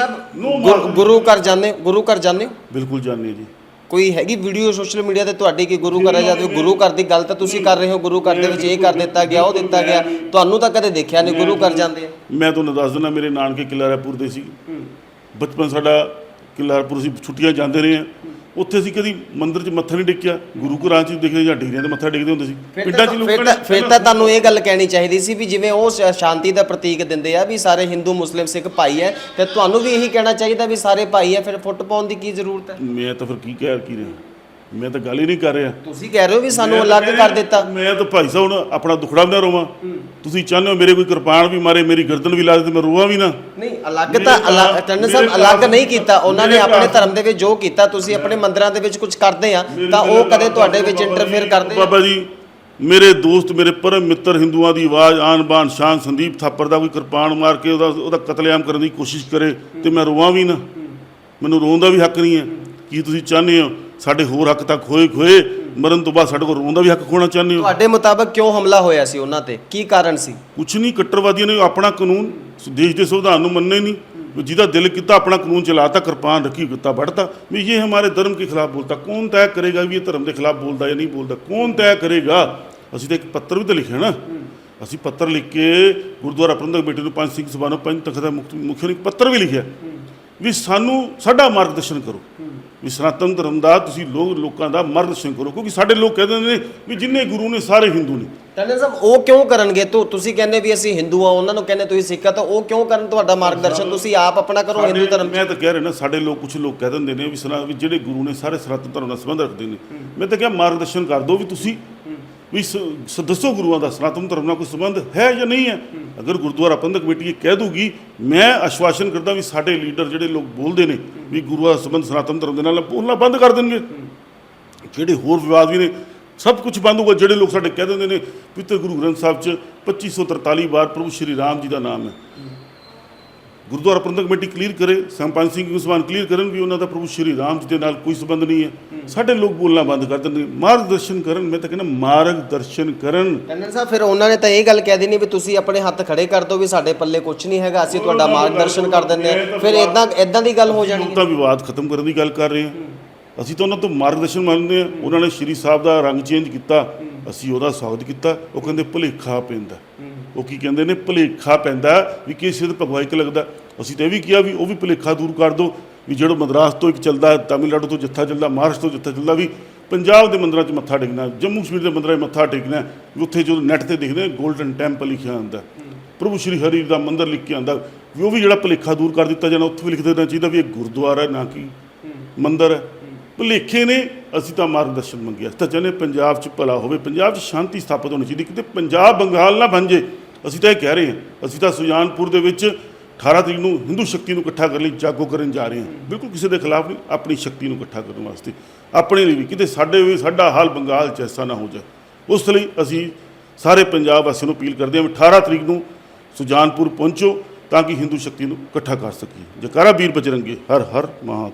S2: ਗੁਰ- ਘਰ ਜਾਂਦੇ ਗੁਰੂ ਘਰ ਜਾਂਦੇ ਹੋ?
S1: ਬਿਲਕੁਲ ਜਾਣਦੇ ਜੀ।
S2: ਕੋਈ ਹੈਗੀ ਵੀਡੀਓ ਸੋਸ਼ਲ ਮੀਡੀਆ ਤੇ ਤੁਹਾਡੀ ਕਿ ਗੁਰੂ ਘਰ ਜਾਂਦੇ ਹੋ? ਗੁਰੂ ਘਰ ਦੀ ਗੱਲ ਤਾਂ ਤੁਸੀਂ ਕਰ ਰਹੇ ਹੋ ਗੁਰੂ ਘਰ ਦੇ ਵਿੱਚ ਇਹ ਕਰ ਦਿੱਤਾ ਗਿਆ ਉਹ ਦਿੱਤਾ ਗਿਆ। ਤੁਹਾਨੂੰ ਤਾਂ ਕਦੇ ਦੇਖਿਆ ਨਹੀਂ ਗੁਰੂ ਘਰ ਜਾਂਦੇ।
S1: ਮੈਂ ਤੁਹਾਨੂੰ ਦੱਸ ਦਿੰਦਾ ਮੇਰੇ ਨਾਨਕੇ ਰਾਏਪੁਰ ਦੇ ਸੀ। ਬਚਪਨ ਸਾਡਾ ਕਿਲ੍ਹਾ ਰਾਏਪੁਰ ਅਸੀਂ ਛੁੱਟੀਆਂ ਜਾਂਦੇ ਰਹੇ ਹਾਂ। ਉੱਥੇ ਅਸੀਂ ਕਦੀ ਮੰਦਿਰ 'ਚ ਮੱਥਾ ਨਹੀਂ ਟੇਕਿਆ। ਗੁਰੂ ਘਰਾਂ 'ਚ ਦੇਖਦੇ ਜਾਂ ਡੇਰਿਆਂ ਤੇ ਮੱਥਾ ਟੇਕਦੇ ਹੁੰਦੇ ਸੀ। ਪਿੰਡਾਂ 'ਚ ਲੋਕਾਂ ਨੇ
S2: ਫਿਰ ਤਾਂ ਤੁਹਾਨੂੰ ਇਹ ਗੱਲ ਕਹਿਣੀ ਚਾਹੀਦੀ ਸੀ ਵੀ ਜਿਵੇਂ ਉਹ ਸ਼ਾਂਤੀ ਦਾ ਪ੍ਰਤੀਕ ਦਿੰਦੇ ਆ ਵੀ ਸਾਰੇ ਹਿੰਦੂ ਮੁਸਲਿਮ ਸਿੱਖ ਭਾਈ ਹੈ ਤੇ ਤੁਹਾਨੂੰ ਵੀ ਇਹੀ ਕਹਿਣਾ ਚਾਹੀਦਾ ਵੀ ਸਾਰੇ ਭਾਈ ਹੈ ਫਿਰ ਫੁੱਟ ਪਾਉਣ ਦੀ ਕੀ ਜ਼ਰੂਰਤ ਹੈ?
S1: ਮੈਂ ਤਾਂ ਫਿਰ ਕੀ ਕਹਿ ਕੀ ਰਿਹਾ? ਮੈਂ ਤਾਂ ਗੱਲ ਹੀ ਨਹੀਂ ਕਰ ਰਿਹਾ।
S2: ਤੁਸੀਂ ਕਹਿ ਰਹੇ ਹੋ ਵੀ ਸਾਨੂੰ ਅਲੱਗ ਕਰ ਦਿੱਤਾ।
S1: ਮੈਂ ਤਾਂ ਭਾਈ ਸਾਹਿਬ ਹੁਣ ਆਪਣਾ ਦੁਖੜਾ ਨਾ ਰੋਵਾਂ। ਤੁਸੀਂ ਚਾਹੁੰਦੇ ਹੋ ਮੇਰੇ ਕੋਈ ਕਿਰਪਾਨ ਵੀ ਮਾਰੇ ਮੇਰੀ ਗਰਦਨ ਵੀ ਲਾ ਦੇ ਤੇ ਮੈਂ ਰੋਵਾਂ ਵੀ ਨਾ?
S2: ਨਹੀਂ ਅਲੱਗ ਤਾਂ ਅਲੱਗ ਟੰਡਨ ਸਾਹਿਬ ਅਲੱਗ ਨਹੀਂ ਕੀਤਾ। ਉਹਨਾਂ ਨੇ ਆਪਣੇ ਧਰਮ ਦੇ ਵਿੱਚ ਜੋ ਕੀਤਾ ਤੁਸੀਂ ਆਪਣੇ ਮੰਦਿਰਾਂ ਦੇ ਵਿੱਚ ਕੁਝ ਕਰਦੇ ਆ ਤਾਂ ਉਹ ਕਦੇ ਤੁਹਾਡੇ ਵਿੱਚ ਇੰਟਰਫੇਅਰ ਕਰਦੇ
S1: ਬਾਬਾ ਜੀ ਮੇਰੇ ਦੋਸਤ ਮੇਰੇ ਪਰਮ ਮਿੱਤਰ ਹਿੰਦੂਆਂ ਦੀ ਆਵਾਜ਼ ਆਨ ਬਾਨ ਸ਼ਾਨ ਸੰਦੀਪ ਥਾਪਰ ਦਾ ਕੋਈ ਕਿਰਪਾਨ ਮਾਰ ਕੇ ਉਹਦਾ ਉਹਦਾ ਕਤਲੇਆਮ ਕਰਨ ਦੀ ਕੋਸ਼ਿਸ਼ ਕਰੇ ਤੇ ਮੈਂ ਰੋਵਾਂ ਵੀ ਨਾ। ਮੈਨੂੰ ਰੋਣ ਦਾ ਵੀ ਹੱਕ ਨਹੀਂ ਹੈ। ਕੀ ਤੁਸੀਂ ਚਾਹੁੰਦੇ ਹੋ ਸਾਡੇ ਹੋਰ ਹੱਕ ਤਾਂ ਖੋਏ ਖੋਏ ਮਰਨ ਤੋਂ ਬਾਅਦ ਸਾਡੇ ਕੋਲ ਰੋਣ ਵੀ ਹੱਕ ਖੋਣਾ ਚਾਹੁੰਦੇ ਹੋ?
S2: ਤੁਹਾਡੇ ਮੁਤਾਬਕ ਕਿਉਂ ਹਮਲਾ ਹੋਇਆ ਸੀ ਉਹਨਾਂ ਤੇ? ਕੀ ਕਾਰਨ ਸੀ?
S1: ਕੁਛ ਨਹੀਂ ਕੱਟਰਵਾਦੀਆਂ ਨੇ ਆਪਣਾ ਕਾਨੂੰਨ ਦੇਸ਼ ਦੇ ਸੰਵਿਧਾਨ ਨੂੰ ਮੰਨਣਾ ਹੀ ਨਹੀਂ ਜਿਹਦਾ ਦਿਲ ਕੀਤਾ ਆਪਣਾ ਕਾਨੂੰਨ ਚਲਾਤਾ ਕਿਰਪਾਨ ਰੱਖੀ ਕੀਤਾ ਵੜਤਾ ਵੀ ਇਹ ਹਮਾਰੇ ਧਰਮ ਕੇ ਖਿਲਾਫ ਬੋਲਤਾ। ਕੌਣ ਤੈਅ ਕਰੇਗਾ ਵੀ ਇਹ ਧਰਮ ਦੇ ਖਿਲਾਫ ਬੋਲਦਾ ਜਾਂ ਨਹੀਂ ਬੋਲਦਾ? ਕੌਣ ਤੈਅ ਕਰੇਗਾ? ਅਸੀਂ ਤਾਂ ਇੱਕ ਪੱਤਰ ਵੀ ਤਾਂ ਲਿਖਿਆ ਨਾ। ਅਸੀਂ ਪੱਤਰ ਲਿਖ ਕੇ ਗੁਰਦੁਆਰਾ ਪ੍ਰਬੰਧਕ ਕਮੇਟੀ ਨੂੰ ਪੰਜ ਸਿੰਘ ਸਭਾ ਨੂੰ ਪੰਜ ਤਖਤ ਦਾ ਮੁਖੀ ਨੂੰ ਪੱਤਰ ਵੀ ਲਿਖਿਆ। ਵੀ ਸਾਨੂੰ ਸਾਡਾ ਮਾਰਗਦਰਸ਼ਨ ਕਰੋ। ਵੀ ਸਨਾਤਨ ਧਰਮ ਦਾ ਤੁਸੀਂ ਲੋਕ ਲੋਕਾਂ ਦਾ ਮਾਰਗਦਰਸ਼ਨ ਕਰੋ ਕਿਉਂਕਿ ਸਾਡੇ ਲੋਕ ਕਹਿੰਦੇ ਨੇ ਵੀ ਜਿੰਨੇ ਗੁਰੂ ਨੇ ਸਾਰੇ ਹਿੰਦੂ ਨੇ।
S2: ਟੰਡਨ ਸਾਹਿਬ ਉਹ ਕਿਉਂ ਕਰਨਗੇ? ਤੂੰ ਤੁਸੀਂ ਕਹਿੰਦੇ ਵੀ ਅਸੀਂ ਹਿੰਦੂ ਆ ਉਹਨਾਂ ਨੂੰ ਕਹਿੰਦੇ ਤੁਸੀਂ ਸਿੱਖ ਆ ਤਾਂ ਉਹ ਕਿਉਂ ਕਰਨ ਤੁਹਾਡਾ ਮਾਰਗਦਰਸ਼ਨ? ਤੁਸੀਂ ਆਪ ਆਪਣਾ ਕਰੋ ਹਿੰਦੂ ਧਰਮ
S1: ਮੈਂ ਤਾਂ ਕਹਿ ਰਿਹਾ ਨਾ ਸਾਡੇ ਲੋਕ ਕੁਝ ਲੋਕ ਕਹਿ ਦਿੰਦੇ ਨੇ ਵੀ ਸਨਾ ਵੀ ਜਿਹੜੇ ਗੁਰੂ ਨੇ ਸਾਰੇ ਸਨਾਤਨ ਧਰਮ ਨਾਲ ਸੰਬੰਧ ਰੱਖਦੇ ਨੇ। ਮੈਂ ਤਾਂ ਕਿਹਾ ਮਾਰਗਦਰਸ਼ਨ ਕਰ ਦਿਓ ਵੀ ਤੁਸੀਂ ਵੀ ਦੱਸੋ ਗੁਰੂਆਂ ਦਾ ਸਨਾਤਨ ਧਰਮ ਨਾਲ ਕੋਈ ਸੰਬੰਧ ਹੈ ਜਾਂ ਨਹੀਂ ਹੈ? ਅਗਰ ਗੁਰਦੁਆਰਾ ਪ੍ਰਬੰਧਕ ਕਮੇਟੀ ਇਹ ਕਹਿ ਦੂਗੀ ਮੈਂ ਆਸ਼ਵਾਸਨ ਕਰਦਾ ਵੀ ਸਾਡੇ ਲੀਡਰ ਜਿਹੜੇ ਲੋਕ ਬੋਲਦੇ ਨੇ ਵੀ ਗੁਰੂਆਂ ਸੰਬੰਧ ਸਨਾਤਨ ਧਰਮ ਦੇ ਨਾਲ ਉਹਨਾਂ ਬੰਦ ਕਰ ਦੇਣਗੇ। ਜਿਹੜੇ ਹੋਰ ਵਿਵਾਦ ਵੀ ਨੇ, ਸਭ ਕੁਝ ਬੰਦ ਹੋਊਗਾ। ਜਿਹੜੇ ਲੋਕ ਸਾਡੇ ਕਹਿ ਦਿੰਦੇ ਨੇ, ਵੀ ਤੇ ਗੁਰੂ ਗ੍ਰੰਥ ਸਾਹਿਬ 'ਚ 2543 ਵਾਰ ਪ੍ਰਭੂ ਸ਼੍ਰੀ ਰਾਮ ਜੀ ਦਾ ਨਾਮ ਹੈ। ਗੁਰਦੁਆਰਾ ਪ੍ਰਬੰਧਕ ਕਮੇਟੀ ਕਲੀਅਰ ਕਰੇ ਸੰਪੰਨ ਸਿੰਘ ਉਸਮਾਨ ਕਲੀਅਰ ਕਰਨ ਵੀ ਉਹਨਾਂ ਦਾ ਪ੍ਰਭੂ ਸ਼੍ਰੀ ਰਾਮ ਜੀ ਦੇ ਨਾਲ ਕੋਈ ਸੰਬੰਧ ਨਹੀਂ ਹੈ। ਸਾਡੇ ਲੋਕ ਬੋਲਣਾ ਬੰਦ ਕਰ ਦਿੰਦੇ ਮਾਰਗਦਰਸ਼ਨ ਕਰਨ ਮੈਂ ਤਾਂ ਕਹਿੰਦਾ ਮਾਰਗਦਰਸ਼ਨ ਕਰਨ।
S2: ਟੰਡਨ ਸਾਹਿਬ ਫਿਰ ਉਹਨਾਂ ਨੇ ਤਾਂ ਇਹ ਗੱਲ ਕਹਿ ਦੇਣੀ ਵੀ ਤੁਸੀਂ ਆਪਣੇ ਹੱਥ ਖੜੇ ਕਰ ਦਿਓ ਵੀ ਸਾਡੇ ਪੱਲੇ ਕੁਝ ਨਹੀਂ ਹੈਗਾ ਅਸੀਂ ਤੁਹਾਡਾ ਮਾਰਗਦਰਸ਼ਨ ਕਰ ਦਿੰਦੇ ਹਾਂ। ਫਿਰ ਇਦਾਂ ਇਦਾਂ ਦੀ ਗੱਲ ਹੋ ਜਾਣੀ
S1: ਤਾਂ ਵਿਵਾਦ ਖਤਮ ਕਰਨ ਦੀ ਗੱਲ ਕਰ ਰਹੇ ਹਾਂ। ਅਸੀਂ ਤਾਂ ਉਹਨਾਂ ਤੋਂ ਮਾਰਗਦਰਸ਼ਨ ਮੰਗਦੇ ਹਾਂ। ਉਹਨਾਂ ਨੇ ਸ਼੍ਰੀ ਸਾਹਿਬ ਦਾ ਰੰਗ ਚੇਂਜ ਕੀਤਾ। ਅਸੀਂ ਉਹਦਾ ਸਵਾਗਤ ਕੀਤਾ ਉਹ ਕਹਿੰਦੇ ਭੁਲੇਖਾ ਪੈਂਦਾ। ਉਹ ਕੀ ਕਹਿੰਦੇ ਨੇ? ਭੁਲੇਖਾ ਪੈਂਦਾ ਵੀ ਕਿਸੇ ਦੇ ਭਗਵਾ ਇੱਕ ਲੱਗਦਾ। ਅਸੀਂ ਤਾਂ ਇਹ ਵੀ ਕਿਹਾ ਵੀ ਉਹ ਵੀ ਭੁਲੇਖਾ ਦੂਰ ਕਰ ਦਿਓ ਵੀ ਜਿਹੜਾ ਮਦਰਾਸ ਤੋਂ ਇੱਕ ਚੱਲਦਾ ਤਾਮਿਲਨਾਡੂ ਤੋਂ ਜੱਥਾ ਚੱਲਦਾ ਮਹਾਰਾਸ਼ਟਰ ਤੋਂ ਜੱਥਾ ਚੱਲਦਾ ਵੀ ਪੰਜਾਬ ਦੇ ਮੰਦਰਾਂ 'ਚ ਮੱਥਾ ਟੇਕਣਾ ਜੰਮੂ ਕਸ਼ਮੀਰ ਦੇ ਮੰਦਰਾਂ 'ਚ ਮੱਥਾ ਟੇਕਣਾ ਉੱਥੇ ਜਦੋਂ ਨੈਟ ਤੇ ਦੇਖਦੇ ਗੋਲਡਨ ਟੈਂਪਲ ਲਿਖਿਆ ਹੁੰਦਾ। ਪ੍ਰਭੂ ਸ਼੍ਰੀ ਹਰੀ ਦਾ ਮੰਦਿਰ ਲਿਖ ਕੇ ਆਂਦਾ ਵੀ ਉਹ ਵੀ ਜਿਹੜਾ ਭੁਲੇਖਾ ਦੂਰ ਕਰ ਦਿੱਤਾ ਜਾਣਾ ਉੱਥੇ ਵੀ ਲਿਖ ਦੇਣਾ ਚਾਹੀਦਾ ਵੀ ਇਹ ਗੁਰਦੁਆਰਾ ਹੈ ਨਾ ਕਿ ਮੰਦਿਰ ਹੈ। ਭੁਲੇਖੇ ਨੇ, ਅਸੀਂ ਤਾਂ ਮਾਰਗਦਰਸ਼ਨ ਮੰਗਿਆ। ਅਸੀਂ ਤਾਂ ਚਾਹੁੰਦੇ ਪੰਜਾਬ 'ਚ ਭਲਾ ਹੋਵੇ, ਪੰਜਾਬ 'ਚ ਸ਼ਾਂਤੀ ਸਥਾਪਿਤ ਹੋਣੀ ਚਾਹੀਦੀ। ਕਿਤੇ ਪੰਜਾਬ ਬੰਗਾਲ ਨਾ ਬਣ ਜੇ, ਅਸੀਂ ਤਾਂ ਇਹ ਕਹਿ ਰਹੇ ਹਾਂ। ਅਸੀਂ ਤਾਂ ਸੁਜਾਨਪੁਰ ਦੇ ਵਿੱਚ 18 ਤਰੀਕ ਨੂੰ ਹਿੰਦੂ ਸ਼ਕਤੀ ਨੂੰ ਇਕੱਠਾ ਕਰਨ ਲਈ ਜਾਗੋ ਕਰਨ ਜਾ ਰਹੇ ਹਾਂ। ਬਿਲਕੁਲ ਕਿਸੇ ਦੇ ਖਿਲਾਫ ਨਹੀਂ, ਆਪਣੀ ਸ਼ਕਤੀ ਨੂੰ ਇਕੱਠਾ ਕਰਨ ਵਾਸਤੇ। ਆਪਣੇ ਲਈ ਵੀ, ਕਿਤੇ ਸਾਡੇ ਵੀ, ਸਾਡਾ ਹਾਲ ਬੰਗਾਲ 'ਚ ਐਸਾ ਨਾ ਹੋ ਜਾਏ। ਉਸ ਲਈ ਅਸੀਂ ਸਾਰੇ ਪੰਜਾਬ ਵਾਸੀਆਂ ਨੂੰ ਅਪੀਲ ਕਰਦੇ ਹਾਂ ਵੀ 18 ਤਰੀਕ ਨੂੰ ਸੁਜਾਨਪੁਰ ਪਹੁੰਚੋ ਤਾਂ ਕਿ ਹਿੰਦੂ ਸ਼ਕਤੀ ਨੂੰ ਇਕੱਠਾ ਕਰ ਸਕੀਏ। ਜਕਾਰਾ ਵੀਰ ਬਜਰੰਗੇ ਹਰ ਹਰ ਮਹਾਦੇਵ